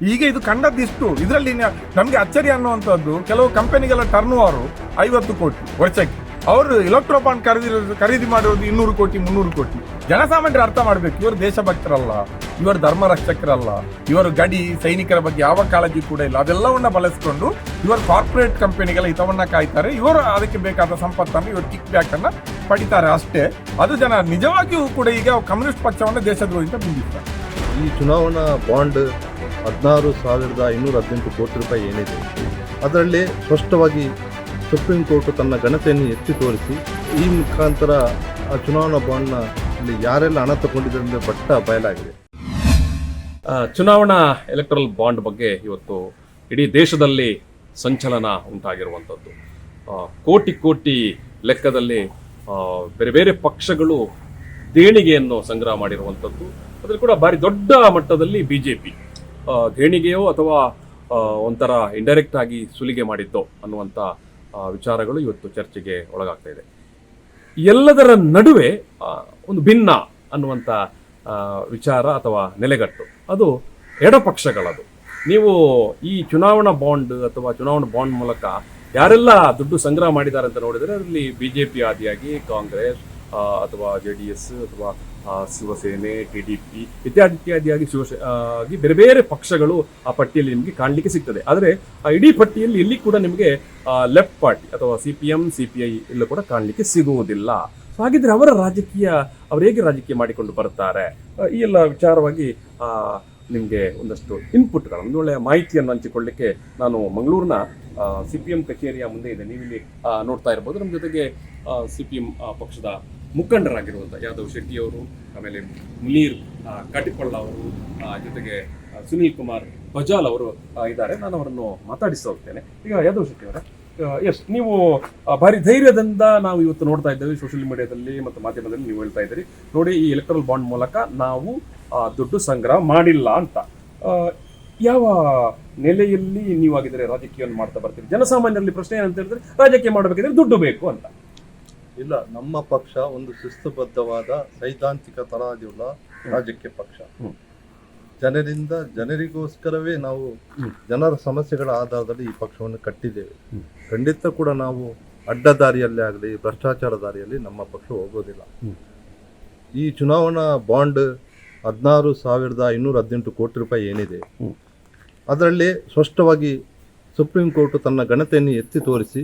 ಈಗ ಇದು ಕಂಡದ್ದಿಷ್ಟು. ಇದರಲ್ಲಿ ನಮಗೆ ಅಚ್ಚರಿ ಅನ್ನುವಂಥದ್ದು ಕೆಲವು ಕಂಪನಿಗೆಲ್ಲ ಟರ್ನ್ ಓವರ್ ಐವತ್ತು ಕೋಟಿ ವರ್ಷಕ್ಕೆ. ಅವರು ಇಲೆಕ್ಟ್ರೋ ಬಾಂಡ್ ಖರೀದಿ ಖರೀದಿ ಮಾಡಿರೋದು ಇನ್ನೂರು ಕೋಟಿ, ಮುನ್ನೂರು ಕೋಟಿ. ಜನಸಾಮಾನ್ಯರು ಅರ್ಥ ಮಾಡಬೇಕು, ಇವರು ದೇಶಭಕ್ತರಲ್ಲ, ಇವರು ಧರ್ಮ ರಕ್ಷಕರಲ್ಲ ಇವರು ಗಡಿ, ಸೈನಿಕರ ಬಗ್ಗೆ ಯಾವ ಕಾಳಜಿ ಕೂಡ ಇಲ್ಲ. ಅದೆಲ್ಲವನ್ನ ಬಳಸಿಕೊಂಡು ಇವರು ಕಾರ್ಪೊರೇಟ್ ಕಂಪನಿಗಳ ಹಿತವನ್ನ ಕಾಯ್ತಾರೆ. ಇವರು ಅದಕ್ಕೆ ಬೇಕಾದ ಸಂಪತ್ತನ್ನು, ಇವರು ಕಿಕ್ ಬ್ಯಾಕ್ ಅನ್ನ ಪಡಿತಾರೆ ಅಷ್ಟೇ. ಅದು ಜನ ನಿಜವಾಗಿಯೂ ಕೂಡ ಈಗ ಕಮ್ಯುನಿಸ್ಟ್ ಪಕ್ಷವನ್ನು ದೇಶದ್ರೋಹಿತ ಬಿಂಬಿಸ್ತಾರೆ. ಈ ಚುನಾವಣಾ ಬಾಂಡ್ ಹದಿನಾರು ಸಾವಿರದ ಐನೂರ ಹದಿನೆಂಟು ಕೋಟಿ ರೂಪಾಯಿ ಏನಿದೆ, ಅದರಲ್ಲಿ ಸ್ಪಷ್ಟವಾಗಿ ಸುಪ್ರೀಂ ಕೋರ್ಟ್ ತನ್ನ ಘನತೆಯನ್ನು ಎತ್ತಿ ತೋರಿಸಿ, ಈ ಮುಖಾಂತರ ಆ ಚುನಾವಣಾ ಬಾಂಡ್ನ ಇಲ್ಲಿ ಯಾರೆಲ್ಲ ಹಣ ತಗೊಂಡಿದ್ದಾರೆ ಅಂದರೆ ಬಟ್ಟ ಬಯಲಾಗಿದೆ ಚುನಾವಣಾ ಎಲೆಕ್ಟ್ರಲ್ ಬಾಂಡ್ ಬಗ್ಗೆ ಇವತ್ತು ಇಡೀ ದೇಶದಲ್ಲಿ ಸಂಚಲನ ಉಂಟಾಗಿರುವಂಥದ್ದು. ಕೋಟಿ ಕೋಟಿ ಲೆಕ್ಕದಲ್ಲಿ ಬೇರೆ ಬೇರೆ ಪಕ್ಷಗಳು ದೇಣಿಗೆಯನ್ನು ಸಂಗ್ರಹ ಮಾಡಿರುವಂಥದ್ದು. ಅದರಲ್ಲಿ ಕೂಡ ಭಾರಿ ದೊಡ್ಡ ಮಟ್ಟದಲ್ಲಿ ಬಿಜೆಪಿ. ದೇಣಿಗೆಯೋ ಅಥವಾ ಒಂಥರ ಇಂಡೈರೆಕ್ಟ್ ಆಗಿ ಸುಲಿಗೆ ಮಾಡಿದ್ದೋ ಅನ್ನುವಂಥ ವಿಚಾರಗಳು ಇವತ್ತು ಚರ್ಚೆಗೆ ಒಳಗಾಗ್ತಾ ಇದೆ. ಎಲ್ಲದರ ನಡುವೆ ಒಂದು ಭಿನ್ನ ಅನ್ನುವಂಥ ವಿಚಾರ ಅಥವಾ ನೆಲೆಗಟ್ಟು. ಅದು ಎಡಪಕ್ಷಗಳದು. ನೀವು ಈ ಚುನಾವಣಾ ಬಾಂಡ್ ಅಥವಾ ಚುನಾವಣಾ ಬಾಂಡ್ ಮೂಲಕ ಯಾರೆಲ್ಲ ದುಡ್ಡು ಸಂಗ್ರಹ ಮಾಡಿದ್ದಾರೆ ಅಂತ ನೋಡಿದರೆ ಅದರಲ್ಲಿ ಬಿ ಜೆ ಪಿ ಆದಿಯಾಗಿ ಕಾಂಗ್ರೆಸ್ ಅಥವಾ ಜೆ ಡಿ ಎಸ್, ಅಥವಾ ಶಿವಸೇನೆ, ಟಿ ಡಿ ಪಿ ಇತ್ಯಾದಿ ಇತ್ಯಾದಿಯಾಗಿ ಶಿವಸೇ ಆಗಿ ಬೇರೆ ಬೇರೆ ಪಕ್ಷಗಳು ಆ ಪಟ್ಟಿಯಲ್ಲಿ ನಿಮಗೆ ಕಾಣಲಿಕ್ಕೆ ಸಿಗ್ತದೆ. ಆದರೆ, ಆ, ಇಡೀ ಪಟ್ಟಿಯಲ್ಲಿ ಇಲ್ಲಿ ಕೂಡ ನಿಮಗೆ ಲೆಫ್ಟ್ ಪಾರ್ಟಿ ಅಥವಾ C P M, C P I ಎಲ್ಲೂ ಕೂಡ ಕಾಣಲಿಕ್ಕೆ ಸಿಗುವುದಿಲ್ಲ. ಸೊ ಹಾಗಿದ್ರೆ ಅವರ ರಾಜಕೀಯ, ಅವರು ಹೇಗೆ ರಾಜಕೀಯ ಮಾಡಿಕೊಂಡು ಬರ್ತಾರೆ ಈ ಎಲ್ಲ ವಿಚಾರವಾಗಿ ನಿಮಗೆ ಒಂದಷ್ಟು ಇನ್ಪುಟ್ಗಳು ಒಂದು ಒಳ್ಳೆಯ ಮಾಹಿತಿಯನ್ನು ಹಂಚಿಕೊಳ್ಳಿಕ್ಕೆ ನಾನು ಮಂಗಳೂರಿನ ಸಿ ಪಿ ಎಂ ಕಚೇರಿಯ ಮುಂದೆ ಇದೆ ನೀವಿಲ್ಲಿ ನೋಡ್ತಾ ಇರ್ಬೋದು. ನಮ್ಮ ಜೊತೆಗೆ ಸಿ ಪಿ ಎಂ ಪಕ್ಷದ ಮುಖಂಡರಾಗಿರುವಂಥ ಯಾದವ್ ಶೆಟ್ಟಿ ಅವರು, ಆಮೇಲೆ ಮುನೀರ್ ಕಟ್ಟಿಕೊಳ್ಳ ಅವರು ಜೊತೆಗೆ ಸುನೀಲ್ ಕುಮಾರ್ ಬಜಾಲ್ ಅವರು ಇದ್ದಾರೆ. ನಾನು ಅವರನ್ನು ಮಾತಾಡಿಸ್ತಾ ಹೋಗ್ತೇನೆ. ಈಗ ಯಾದವ್ ಶೆಟ್ಟಿ ಅವರ ಎಸ್ ನೀವು ಭಾರಿ ಧೈರ್ಯದಿಂದ ನಾವು ಇವತ್ತು ನೋಡ್ತಾ ಇದ್ದೇವೆ ಸೋಷಿಯಲ್ ಮೀಡಿಯಾದಲ್ಲಿ ಮತ್ತು ಮಾಧ್ಯಮದಲ್ಲಿ ನೀವು ಹೇಳ್ತಾ ಇದ್ದೀರಿ. ನೋಡಿ, ಈ ಎಲೆಕ್ಟ್ರಲ್ ಬಾಂಡ್ ಮೂಲಕ ನಾವು ದುಡ್ಡು ಸಂಗ್ರಹ ಮಾಡಿಲ್ಲ ಅಂತ. ಯಾವ ನೆಲೆಯಲ್ಲಿ ನೀವಾಗಿದ್ದರೆ ರಾಜಕೀಯವನ್ನು ಮಾಡ್ತಾ ಬರ್ತೀರಿ? ಜನಸಾಮಾನ್ಯರಲ್ಲಿ ಪ್ರಶ್ನೆ ಏನಂತ ಹೇಳಿದ್ರೆ, ರಾಜಕೀಯ ಮಾಡಬೇಕಿದ್ರೆ ದುಡ್ಡು ಬೇಕು ಅಂತ. ಇಲ್ಲ ನಮ್ಮ ಪಕ್ಷ ಒಂದು ಶಿಸ್ತುಬದ್ಧವಾದ ಸೈದ್ಧಾಂತಿಕ ತರಾಜುಳ್ಳ ರಾಜಕೀಯ ಪಕ್ಷ. ಜನರಿಂದ ಜನರಿಗೋಸ್ಕರವೇ ನಾವು ಜನರ ಸಮಸ್ಯೆಗಳ ಆಧಾರದಲ್ಲಿ ಈ ಪಕ್ಷವನ್ನು ಕಟ್ಟಿದ್ದೇವೆ. ಖಂಡಿತ ಕೂಡ ನಾವು ಅಡ್ಡದಾರಿಯಲ್ಲೇ ಆಗಲಿ ಭ್ರಷ್ಟಾಚಾರ ದಾರಿಯಲ್ಲಿ ನಮ್ಮ ಪಕ್ಷ ಹೋಗೋದಿಲ್ಲ. ಈ ಚುನಾವಣಾ ಬಾಂಡ್ ಹದಿನಾರು ಸಾವಿರದ ಇನ್ನೂರ ಹದಿನೆಂಟು ಕೋಟಿ ರೂಪಾಯಿ ಏನಿದೆ. ಅದರಲ್ಲಿ ಸ್ಪಷ್ಟವಾಗಿ ಸುಪ್ರೀಂ ಕೋರ್ಟ್ ತನ್ನ ಘನತೆಯನ್ನು ಎತ್ತಿ ತೋರಿಸಿ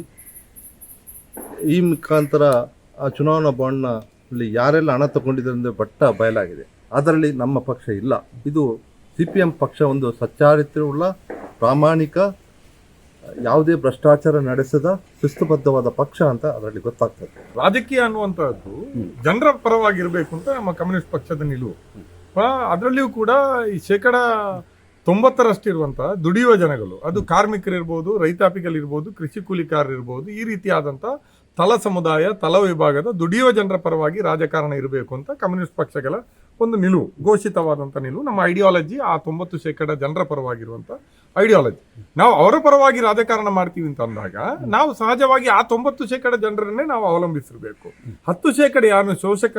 ಈ ಮುಖಾಂತರ ಆ ಚುನಾವಣಾ ಬಾಂಡ್ನ ಇಲ್ಲಿ ಯಾರೆಲ್ಲ ಹಣ ತಗೊಂಡಿದ್ದಾರೆ ಅಂದರೆ ಬಟ್ಟ ಬಯಲಾಗಿದೆ. ಅದರಲ್ಲಿ ನಮ್ಮ ಪಕ್ಷ ಇಲ್ಲ. ಇದು ಸಿ ಪಿ ಎಂ ಪಕ್ಷ ಒಂದು ಸಚ್ಚಾರಿತ್ರ್ಯವುಳ್ಳ ಪ್ರಾಮಾಣಿಕ ಯಾವುದೇ ಭ್ರಷ್ಟಾಚಾರ ನಡೆಸದ ಶಿಸ್ತುಬದ್ಧವಾದ ಪಕ್ಷ ಅಂತ ಅದರಲ್ಲಿ ಗೊತ್ತಾಗ್ತದೆ. ರಾಜಕೀಯ ಅನ್ನುವಂಥದ್ದು ಜನರ ಪರವಾಗಿರಬೇಕು ಅಂತ ನಮ್ಮ ಕಮ್ಯುನಿಸ್ಟ್ ಪಕ್ಷದ ನಿಲುವು. ಅದರಲ್ಲಿಯೂ ಕೂಡ ಈ ಶೇಕಡ ತೊಂಬತ್ತರಷ್ಟಿರುವಂತಹ ದುಡಿಯುವ ಜನಗಳು ಅದು ಕಾರ್ಮಿಕರಿರ್ಬೋದು ರೈತಾಪಿಗಳಿರ್ಬೋದು ಕೃಷಿ ಕೂಲಿಕಾರರಿರ್ಬೋದು ಈ ರೀತಿಯಾದಂಥ ತಳ ಸಮುದಾಯ, ತಲ ವಿಭಾಗದ ದುಡಿಯುವ ಜನರ ಪರವಾಗಿ ರಾಜಕಾರಣ ಇರಬೇಕು ಅಂತ ಕಮ್ಯುನಿಸ್ಟ್ ಪಕ್ಷಗಳ ಒಂದು ನಿಲುವು ಘೋಷಿತವಾದಂಥ ನಿಲುವು. ನಮ್ಮ ಐಡಿಯಾಲಜಿ ಆ ತೊಂಬತ್ತು ಶೇಕಡ ಜನರ ಪರವಾಗಿರುವಂಥ ಐಡಿಯಾಲಜಿ ನಾವು ಅವರ ಪರವಾಗಿ ರಾಜಕಾರಣ ಮಾಡ್ತೀವಿ ಅಂತ ಅಂದಾಗ, ನಾವು ಸಹಜವಾಗಿ ಆ ತೊಂಬತ್ತು ಶೇಕಡ ಜನರನ್ನೇ ನಾವು ಅವಲಂಬಿಸಿರಬೇಕು. ಹತ್ತು ಶೇಕಡ ಯಾರು, ಶೋಷಕ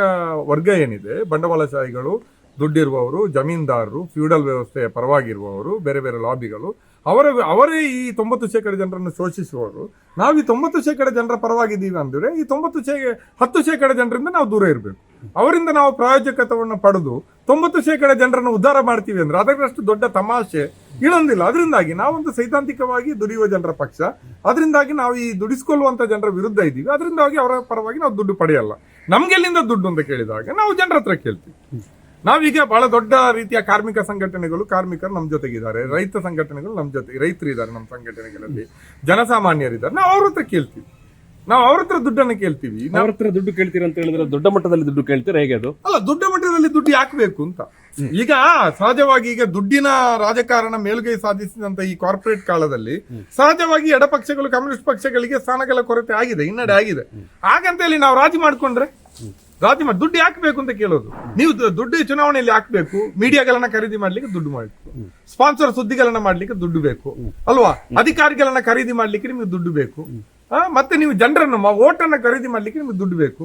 ವರ್ಗ ಏನಿದೆ, ಬಂಡವಾಳಶಾಹಿಗಳು, ದುಡ್ಡಿರುವವರು, ಜಮೀನ್ದಾರರು, ಫ್ಯೂಡಲ್ ವ್ಯವಸ್ಥೆಯ ಪರವಾಗಿರುವವರು, ಬೇರೆ ಬೇರೆ ಲಾಬಿಗಳು ಅವರ, ಅವರೇ ಈ ತೊಂಬತ್ತು ಶೇಕಡ ಜನರನ್ನು ಶೋಷಿಸುವವರು. ನಾವು ಈ ತೊಂಬತ್ತು ಶೇಕಡ ಜನರ ಪರವಾಗಿದ್ದೀವಿ ಅಂದರೆ, ಈ ತೊಂಬತ್ತು ಶೇ, ಹತ್ತು ಶೇಕಡ ಜನರಿಂದ ನಾವು ದೂರ ಇರಬೇಕು. ಅವರಿಂದ ನಾವು ಪ್ರಾಯೋಜಕತ್ವವನ್ನು ಪಡೆದು ತೊಂಬತ್ತು ಶೇಕಡ ಜನರನ್ನು ಉದ್ಧಾರ ಮಾಡ್ತೀವಿ ಅಂದರೆ ಅದಕ್ಕಷ್ಟು ದೊಡ್ಡ ತಮಾಷೆ ಇಳೊಂದಿಲ್ಲ ಅದರಿಂದಾಗಿ ನಾವೊಂದು ಸೈದ್ಧಾಂತಿಕವಾಗಿ ದುಡಿಯುವ ಜನರ ಪಕ್ಷ, ಅದರಿಂದಾಗಿ ನಾವು ಈ ದುಡಿಸ್ಕೊಳ್ಳುವಂಥ ಜನರ ವಿರುದ್ಧ ಇದ್ದೀವಿ. ಅದರಿಂದಾಗಿ ಅವರ ಪರವಾಗಿ ನಾವು ದುಡ್ಡು ಪಡೆಯಲ್ಲ. ನಮ್ಗೆಲ್ಲಿಂದ ದುಡ್ಡು ಅಂತ ಕೇಳಿದಾಗ ನಾವು ಜನರ ಹತ್ರ ಕೇಳ್ತೀವಿ. ನಾವೀಗ ಬಹಳ ದೊಡ್ಡ ರೀತಿಯ ಕಾರ್ಮಿಕ ಸಂಘಟನೆಗಳು ಕಾರ್ಮಿಕರು ನಮ್ಮ ಜೊತೆಗಿದ್ದಾರೆ. ರೈತ ಸಂಘಟನೆಗಳು ನಮ್ಮ ಜೊತೆ ರೈತರು ಇದ್ದಾರೆ ನಮ್ಮ ಸಂಘಟನೆಗಳಲ್ಲಿ. ಜನಸಾಮಾನ್ಯರಿದ್ದಾರೆ. ನಾವು ಅವ್ರ ಹತ್ರ ಕೇಳ್ತೀವಿ. ನಾವು ಅವ್ರ ಹತ್ರ ದುಡ್ಡನ್ನು ಕೇಳ್ತೀವಿ. ಅವ್ರ ಹತ್ರ ದುಡ್ಡು ಕೇಳ್ತೀರಾ ಅಂತ ಹೇಳಿದ್ರೆ ದೊಡ್ಡ ಮಟ್ಟದಲ್ಲಿ ದುಡ್ಡು ಕೇಳ್ತೀರಾ? ಹೇಗೆ ಅದು? ಅಲ್ಲ ದೊಡ್ಡ ಮಟ್ಟದಲ್ಲಿ ದುಡ್ಡು ಯಾಕೆ ಬೇಕು ಅಂತ? ಈಗ ಸಹಜವಾಗಿ ಈಗ ದುಡ್ಡಿನ ರಾಜಕಾರಣ ಮೇಲುಗೈ ಸಾಧಿಸಿದಂತ ಈ ಕಾರ್ಪೊರೇಟ್ ಕಾಲದಲ್ಲಿ ಸಹಜವಾಗಿ ಎಡಪಕ್ಷಗಳು ಕಮ್ಯುನಿಸ್ಟ್ ಪಕ್ಷಗಳಿಗೆ ಸ್ಥಾನಗಳ ಕೊರತೆ ಆಗಿದೆ ಹಿನ್ನಡೆ ಆಗಿದೆ. ಹಾಗಂತ ಹೇಳಿ ನಾವು ರಾಜಿ ಮಾಡ್ಕೊಂಡ್ರೆ? ರಾಜಿ ಮಾಡಿ ದುಡ್ಡು ಯಾಕೆ ಬೇಕು ಅಂತ ಕೇಳೋದು. ನೀವು ದುಡ್ಡು ಚುನಾವಣೆಯಲ್ಲಿ ಹಾಕ್ಬೇಕು, ಮೀಡಿಯಾಗಳನ್ನ ಖರೀದಿ ಮಾಡ್ಲಿಕ್ಕೆ ದುಡ್ಡು ಮಾಡಬೇಕು. ಸ್ಪಾನ್ಸರ್ ಸುದ್ದಿಗಳನ್ನ ಮಾಡ್ಲಿಕ್ಕೆ ದುಡ್ಡು ಬೇಕು. ಅಲ್ವಾ? ಅಧಿಕಾರಿಗಳನ್ನ ಖರೀದಿ ಮಾಡ್ಲಿಕ್ಕೆ ನಿಮಗೆ ದುಡ್ಡು ಬೇಕು. ಮತ್ತೆ ನೀವು ಜನರನ್ನು ಓಟನ್ನ ಖರೀದಿ ಮಾಡ್ಲಿಕ್ಕೆ ನಿಮಗೆ ದುಡ್ಡು ಬೇಕು.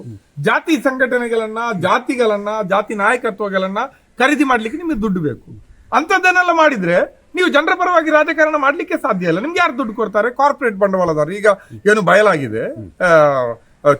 ಜಾತಿ ಸಂಘಟನೆಗಳನ್ನ, ಜಾತಿಗಳನ್ನ, ಜಾತಿ ನಾಯಕತ್ವಗಳನ್ನ ಖರೀದಿ ಮಾಡ್ಲಿಕ್ಕೆ ನಿಮಗೆ ದುಡ್ಡು ಬೇಕು. ಅಂತದ್ದನ್ನೆಲ್ಲ ಮಾಡಿದ್ರೆ ನೀವು ಜನರ ಪರವಾಗಿ ರಾಜಕಾರಣ ಮಾಡ್ಲಿಕ್ಕೆ ಸಾಧ್ಯ ಇಲ್ಲ. ನಿಮ್ಗೆ ಯಾರು ದುಡ್ಡು ಕೊಡ್ತಾರೆ? ಕಾರ್ಪೊರೇಟ್ ಬಂಡವಾಳದಾರರು ಈಗ ಏನು ಬಯಲಾಗಿದೆ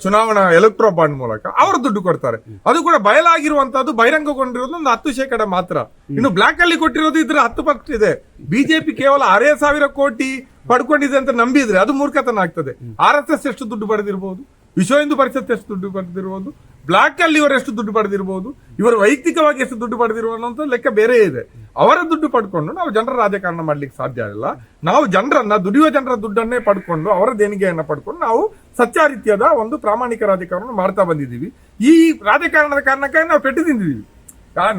ಚುನಾವಣಾ ಎಲೆಕ್ಟ್ರೋ ಬಾಂಡ್ ಮೂಲಕ ಅವರು ದುಡ್ಡು ಕೊಡ್ತಾರೆ. ಅದು ಕೂಡ ಬಯಲಾಗಿರುವಂತಹದ್ದು ಬಹಿರಂಗಗೊಂಡಿರೋದು ಒಂದು ಹತ್ತು ಶೇಕಡ ಮಾತ್ರ. ಇನ್ನು ಬ್ಲಾಕ್ ಅಲ್ಲಿ ಕೊಟ್ಟಿರೋದು ಇದ್ರ ಹತ್ತು ಪರ್ಸೆಂಟ್ ಇದೆ. ಬಿಜೆಪಿ ಕೇವಲ ಅರೇ ಸಾವಿರ ಕೋಟಿ ಪಡ್ಕೊಂಡಿದೆ ಅಂತ ನಂಬಿದ್ರೆ ಅದು ಮೂರ್ಖತನ ಆಗ್ತದೆ. ಆರ್ ಎಸ್ ಎಸ್ ಎಷ್ಟು ದುಡ್ಡು ಪಡೆದಿರಬಹುದು ವಿಶ್ವ ಹಿಂದೂ ಪರಿಷತ್ ಎಷ್ಟು ದುಡ್ಡು ಪಡೆದಿರಬಹುದು ಬ್ಲಾಕ್ ಅಲ್ಲಿ ಇವರು ಎಷ್ಟು ದುಡ್ಡು ಪಡೆದಿರಬಹುದು ಇವರು ವೈಯಕ್ತಿಕವಾಗಿ ಎಷ್ಟು ದುಡ್ಡು ಪಡೆದಿರುವ ಲೆಕ್ಕ ಬೇರೆ ಇದೆ. ಅವರ ದುಡ್ಡು ಪಡ್ಕೊಂಡು ನಾವು ಜನರ ರಾಜಕಾರಣ ಮಾಡ್ಲಿಕ್ಕೆ ಸಾಧ್ಯ ಇಲ್ಲ. ನಾವು ಜನರನ್ನ, ದುಡಿಯುವ ಜನರ ದುಡ್ಡನ್ನೇ ಪಡ್ಕೊಂಡು ಅವರ ದೇಣಿಗೆಯನ್ನ ಪಡ್ಕೊಂಡು ನಾವು ಸಚ್ಚಾರಿತ್ಯದ ಒಂದು ಪ್ರಾಮಾಣಿಕ ರಾಜಕಾರಣ ಮಾಡ್ತಾ ಬಂದಿದ್ದೀವಿ. ಈ ರಾಜಕಾರಣದ ಕಾರಣಕ್ಕಾಗಿ ನಾವು ಪೆಟ್ಟು ತಿಂದಿದ್ದೀವಿ.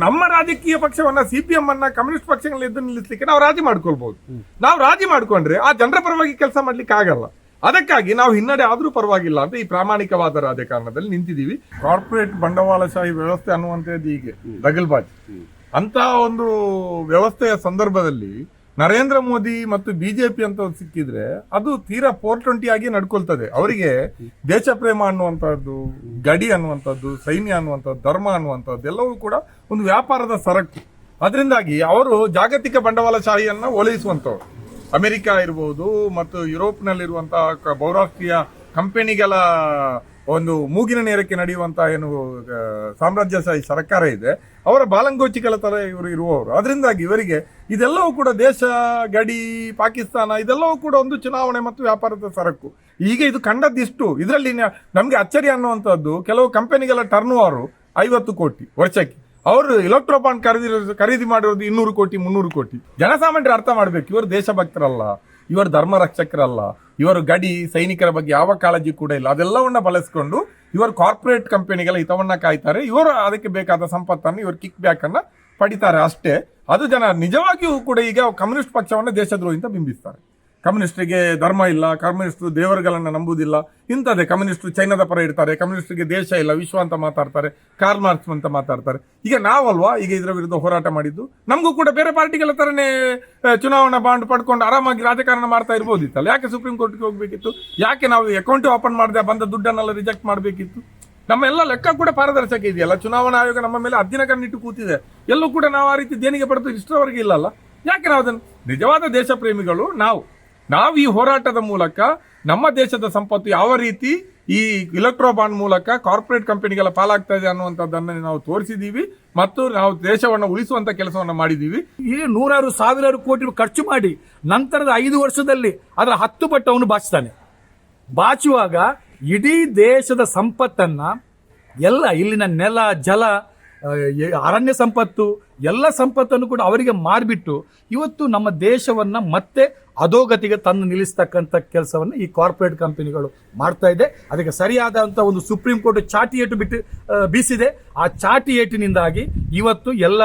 ನಮ್ಮ ರಾಜಕೀಯ ಪಕ್ಷವನ್ನ ಸಿಪಿಎಂ ಅನ್ನ ಕಮ್ಯುನಿಸ್ಟ್ ಪಕ್ಷಗಳನ್ನ ಎದ್ದು ನಿಲ್ಲಿಸಲಿಕ್ಕೆ ನಾವು ರಾಜಿ ಮಾಡ್ಕೊಳ್ಬಹುದು ನಾವು ರಾಜಿ ಮಾಡ್ಕೊಂಡ್ರೆ ಆ ಜನರ ಪರವಾಗಿ ಕೆಲಸ ಮಾಡ್ಲಿಕ್ಕೆ ಆಗಲ್ಲ. ಅದಕ್ಕಾಗಿ ನಾವು ಹಿನ್ನಡೆ ಆದರೂ ಪರವಾಗಿಲ್ಲ ಅಂತ ಈ ಪ್ರಾಮಾಣಿಕವಾದ ರಾಜಕಾರಣದಲ್ಲಿ ನಿಂತಿದ್ದೀವಿ. ಕಾರ್ಪೊರೇಟ್ ಬಂಡವಾಳಶಾಹಿ ವ್ಯವಸ್ಥೆ ಅನ್ನುವಂಥದ್ದು ಹೀಗೆ, ದಗಲ್ಬಾಜ್. ಅಂತ ಒಂದು ವ್ಯವಸ್ಥೆಯ ಸಂದರ್ಭದಲ್ಲಿ ನರೇಂದ್ರ ಮೋದಿ ಮತ್ತು ಬಿಜೆಪಿ ಅಂತ ಸಿಕ್ಕಿದ್ರೆ ಅದು ತೀರಾ ಫೋರ್ ಟ್ವೆಂಟಿ ಆಗಿ ನಡ್ಕೊಳ್ತದೆ. ಅವರಿಗೆ ದೇಶ ಪ್ರೇಮ ಅನ್ನುವಂಥದ್ದು, ಗಡಿ ಅನ್ನುವಂಥದ್ದು, ಸೈನ್ಯ ಅನ್ನುವಂಥದ್ದು, ಧರ್ಮ ಅನ್ನುವಂಥದ್ದು ಎಲ್ಲವೂ ಕೂಡ ಒಂದು ವ್ಯಾಪಾರದ ಸರಕು. ಅದರಿಂದಾಗಿ ಅವರು ಜಾಗತಿಕ ಬಂಡವಾಳಶಾಹಿಯನ್ನು ಓಲೈಸುವಂಥವ್ರು ಅಮೆರಿಕ ಇರಬಹುದು ಮತ್ತು ಯುರೋಪ್ನಲ್ಲಿರುವಂತಹ ಬಹುರಾಷ್ಟ್ರೀಯ ಕಂಪನಿಗಳ ಒಂದು ಮೂಗಿನ ನೇರಕ್ಕೆ ನಡೆಯುವಂತಹ ಏನು ಸಾಮ್ರಾಜ್ಯ ಸಾಮ್ರಾಜ್ಯಶಾಹಿ ಸರ್ಕಾರ ಇದೆ. ಅವರ ಬಾಲಂಗೋಚಿಗಳ ತರ ಇವರು ಇರುವವರು. ಅದರಿಂದಾಗಿ ಇವರಿಗೆ ಇದೆಲ್ಲವೂ ಕೂಡ ದೇಶ, ಗಡಿ, ಪಾಕಿಸ್ತಾನ ಇದೆಲ್ಲವೂ ಕೂಡ ಒಂದು ಚುನಾವಣೆ ಮತ್ತು ವ್ಯಾಪಾರದ ಸರಕು. ಈಗ ಇದು ಕಂಡದ್ದಿಷ್ಟು. ಇದರಲ್ಲಿ ನಮಗೆ ನಮ್ಗೆ ಅಚ್ಚರಿ ಅನ್ನುವಂಥದ್ದು ಕೆಲವು ಕಂಪನಿಗಳ ಟರ್ನ್ ಓವರು ಐವತ್ತು ಕೋಟಿ ವರ್ಷಕ್ಕೆ. ಅವರು ಇಲೆಕ್ಟ್ರೋಪಾನ್ ಖರೀದಿ ಖರೀದಿ ಮಾಡಿರೋದು ಇನ್ನೂರು ಕೋಟಿ, ಮುನ್ನೂರು ಕೋಟಿ. ಜನಸಾಮಾನ್ಯರು ಅರ್ಥ ಮಾಡ್ಬೇಕು, ಇವರು ದೇಶಭಕ್ತರಲ್ಲ, ಇವರು ಧರ್ಮ ರಕ್ಷಕರಲ್ಲ ಇವರು ಗಡಿ ಸೈನಿಕರ ಬಗ್ಗೆ ಯಾವ ಕಾಳಜಿ ಕೂಡ ಇಲ್ಲ. ಅದೆಲ್ಲವನ್ನ ಬಳಸಿಕೊಂಡು ಇವರು ಕಾರ್ಪೊರೇಟ್ ಕಂಪನಿಗಳ ಹಿತವನ್ನ ಕಾಯ್ತಾರೆ. ಇವರು ಅದಕ್ಕೆ ಬೇಕಾದ ಸಂಪತ್ತನ್ನು, ಇವರು ಕಿಕ್ ಬ್ಯಾಕ್ ಅನ್ನ ಪಡಿತಾರೆ ಅಷ್ಟೇ. ಅದು ಜನ ನಿಜವಾಗಿಯೂ ಕೂಡ ಈಗ ಕಮ್ಯುನಿಸ್ಟ್ ಪಕ್ಷವನ್ನ ದೇಶದ್ರೋಹಿ ಅಂತ ಬಿಂಬಿಸ್ತಾರೆ. ಕಮ್ಯುನಿಸ್ಟ್ರಿಗೆ ಧರ್ಮ ಇಲ್ಲ ಕಮ್ಯುನಿಸ್ಟ್ ದೇವರುಗಳನ್ನ ನಂಬುದಿಲ್ಲ ಇಂಥದ್ದೇ ಕಮ್ಯುನಿಸ್ಟ್ ಚೈನಾದ ಪರ ಇರ್ತಾರೆ ಕಮ್ಯುನಿಸ್ಟ್ರಿಗೆ ದೇಶ ಇಲ್ಲ ವಿಶ್ವ ಅಂತ ಮಾತಾಡ್ತಾರೆ ಕಾರ್ ಮಾರ್ಕ್ಸ್ ಅಂತ ಮಾತಾಡ್ತಾರೆ. ಈಗ ನಾವಲ್ವಾ ಈಗ ಇದರ ವಿರುದ್ಧ ಹೋರಾಟ ಮಾಡಿದ್ದು? ನಮಗೂ ಕೂಡ ಬೇರೆ ಪಾರ್ಟಿಗಳ ತರನೇ ಆ, ಚುನಾವಣಾ ಬಾಂಡ್ ಪಡ್ಕೊಂಡು ಆರಾಮಾಗಿ ರಾಜಕಾರಣ ಮಾಡ್ತಾ ಇರ್ಬೋದಿತ್ತಲ್ಲ? ಯಾಕೆ ಸುಪ್ರೀಂ ಕೋರ್ಟ್ಗೆ ಹೋಗ್ಬೇಕಿತ್ತು? ಯಾಕೆ ನಾವು ಅಕೌಂಟ್ ಓಪನ್ ಮಾಡದೆ ಬಂದ ದುಡ್ಡನ್ನೆಲ್ಲ ರಿಜೆಕ್ಟ್ ಮಾಡಬೇಕಿತ್ತು? ನಮ್ಮ ಎಲ್ಲ ಲೆಕ್ಕ ಕೂಡ ಪಾರದರ್ಶಕ ಇದೆಯಲ್ಲ? ಚುನಾವಣಾ ಆಯೋಗ ನಮ್ಮ ಮೇಲೆ ಹದ್ದಿನ ಕಣ್ಣಿಟ್ಟು ಕೂತಿದೆ. ಎಲ್ಲೂ ಕೂಡ ನಾವು ಆ ರೀತಿ ದೇಣಿಗೆ ಪಡೆದು ಇಷ್ಟರವರೆಗೆ ಇಲ್ಲಲ್ಲ? ಯಾಕೆ ನಾವು ಅದನ್ನು? ನಿಜವಾದ ದೇಶ ಪ್ರೇಮಿಗಳು ನಾವು. ನಾವು ಈ ಹೋರಾಟದ ಮೂಲಕ ನಮ್ಮ ದೇಶದ ಸಂಪತ್ತು ಯಾವ ರೀತಿ ಈ ಇಲೆಕ್ಟ್ರೋ ಬಾಂಡ್ ಮೂಲಕ ಕಾರ್ಪೊರೇಟ್ ಕಂಪನಿಗಳ ಪಾಲಾಗ್ತಾ ಇದೆ ಅನ್ನುವಂಥದ್ದನ್ನು ನಾವು ತೋರಿಸಿದೀವಿ ಮತ್ತು ನಾವು ದೇಶವನ್ನು ಉಳಿಸುವಂತ ಕೆಲಸವನ್ನು ಮಾಡಿದೀವಿ. ಈ ನೂರಾರು ಸಾವಿರಾರು ಕೋಟಿ ಖರ್ಚು ಮಾಡಿ ನಂತರದ ಐದು ವರ್ಷದಲ್ಲಿ ಅದರ ಹತ್ತು ಪಟ್ಟು ಅವನು ಬಾಚ್ತಾನೆ ಬಾಚುವಾಗ ಇಡೀ ದೇಶದ ಸಂಪತ್ತನ್ನ ಎಲ್ಲ ಇಲ್ಲಿನ ನೆಲ, ಜಲ ಅರಣ್ಯ ಸಂಪತ್ತು ಎಲ್ಲ ಸಂಪತ್ತನ್ನು ಕೂಡ ಅವರಿಗೆ ಮಾರಿಬಿಟ್ಟು ಇವತ್ತು ನಮ್ಮ ದೇಶವನ್ನ ಮತ್ತೆ ಅಧೋಗತಿಗೆ ತಂದು ನಿಲ್ಲಿಸ್ತಕ್ಕಂಥ ಕೆಲಸವನ್ನು ಈ ಕಾರ್ಪೊರೇಟ್ ಕಂಪನಿಗಳು ಮಾಡ್ತಾ ಇದೆ. ಅದಕ್ಕೆ ಸರಿಯಾದಂಥ ಒಂದು ಸುಪ್ರೀಂ ಕೋರ್ಟ್ ಚಾಟಿ ಏಟು ಬಿಟ್ಟು ಬೀಸಿದೆ. ಆ ಚಾಟಿ ಏಟಿನಿಂದಾಗಿ ಇವತ್ತು ಎಲ್ಲ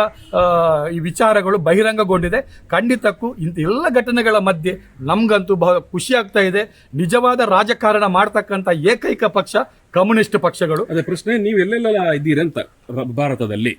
ಈ ವಿಚಾರಗಳು ಬಹಿರಂಗಗೊಂಡಿದೆ. ಖಂಡಿತಕ್ಕೂ ಇಂಥ ಎಲ್ಲ ಘಟನೆಗಳ ಮಧ್ಯೆ ನಮಗಂತೂ ಬಹಳ ಖುಷಿ ಆಗ್ತಾ ಇದೆ. ನಿಜವಾದ ರಾಜಕಾರಣ ಮಾಡ್ತಕ್ಕಂಥ ಏಕೈಕ ಪಕ್ಷ ಕಮ್ಯುನಿಸ್ಟ್ ಪಕ್ಷಗಳು. ಅದೇ ಪ್ರಶ್ನೆ ನೀವು ಎಲ್ಲೆಲ್ಲ ಇದ್ದೀರಂತ ಭಾರತದಲ್ಲಿ?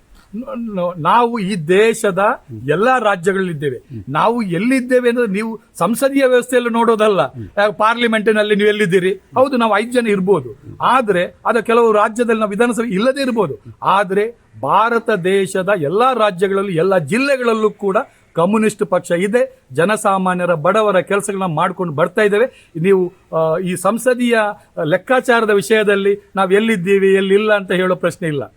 ನಾವು ಈ ದೇಶದ ಎಲ್ಲಾ ರಾಜ್ಯಗಳಲ್ಲಿದ್ದೇವೆ. ನಾವು ಎಲ್ಲಿದ್ದೇವೆ ಅಂದ್ರೆ ನೀವು ಸಂಸದೀಯ ವ್ಯವಸ್ಥೆಯಲ್ಲಿ ನೋಡೋದಲ್ಲ. ಪಾರ್ಲಿಮೆಂಟಿನಲ್ಲಿ ನೀವು ಎಲ್ಲಿದ್ದೀರಿ? ಹೌದು, ನಾವು ಐದು ಜನ ಇರ್ಬೋದು. ಆದ್ರೆ, ಅದು ಕೆಲವು ರಾಜ್ಯದಲ್ಲಿ ನಾವು ವಿಧಾನಸಭೆ ಇಲ್ಲದೆ ಇರ್ಬೋದು. ಆದ್ರೆ, ಭಾರತ ದೇಶದ ಎಲ್ಲಾ ರಾಜ್ಯಗಳಲ್ಲೂ, ಎಲ್ಲ ಜಿಲ್ಲೆಗಳಲ್ಲೂ ಕೂಡ ಕಮ್ಯುನಿಸ್ಟ್ ಪಕ್ಷ ಇದೆ. ಜನಸಾಮಾನ್ಯರ ಬಡವರ ಕೆಲಸಗಳನ್ನ ಮಾಡ್ಕೊಂಡು ಬರ್ತಾ ಇದ್ದೇವೆ. ನೀವು ಈ ಸಂಸದೀಯ ಲೆಕ್ಕಾಚಾರದ ವಿಷಯದಲ್ಲಿ ನಾವು ಎಲ್ಲಿದ್ದೀವಿ, ಎಲ್ಲಿಲ್ಲ ಅಂತ ಹೇಳೋ ಪ್ರಶ್ನೆ ಇಲ್ಲ.